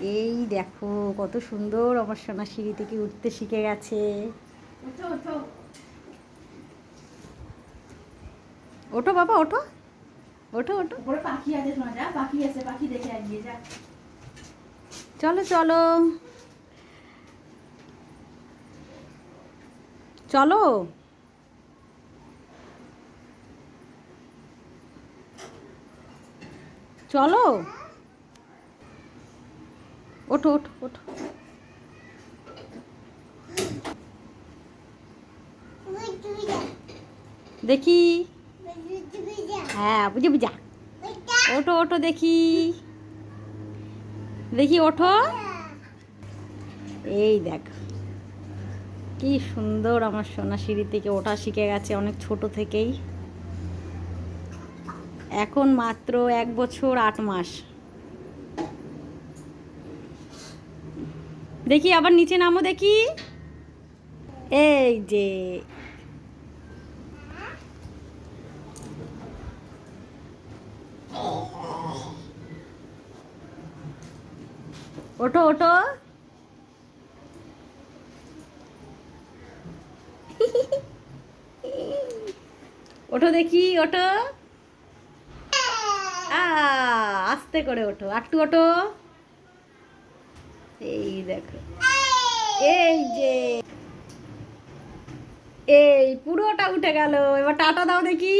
এই দেখো কত সুন্দর আমার সোনা সিঁড়ি থেকে উঠতে শিখে গেছে। ওঠো বাবা ওঠো। ওঠো ওঠো। পাখি আছে পাখি আছে পাখি দেখে এগিয়ে যা। চলো চলো। চলো। চলো। ওঠো ওঠো ওঠো। দেখি। হ্যাঁ বুঝে, বুঝা। ওঠো ওঠো, দেখি। দেখি, ওঠো। এই দেখ। কি সুন্দর আমার সোনা সিঁড়ি থেকে ওঠা শিখে গেছে অনেক ছোট থেকেই। এখন মাত্র এক বছর আট মাস। দেখি আবার নিচে নামো দেখি। এই যে। ওঠো ওঠো। ওঠো দেখি, ওঠো। আস্তে করে ওঠো। একটু ওঠো। দেখো এই যে এই পুরোটা উঠে গেল এবার টাটা দাও দেখি।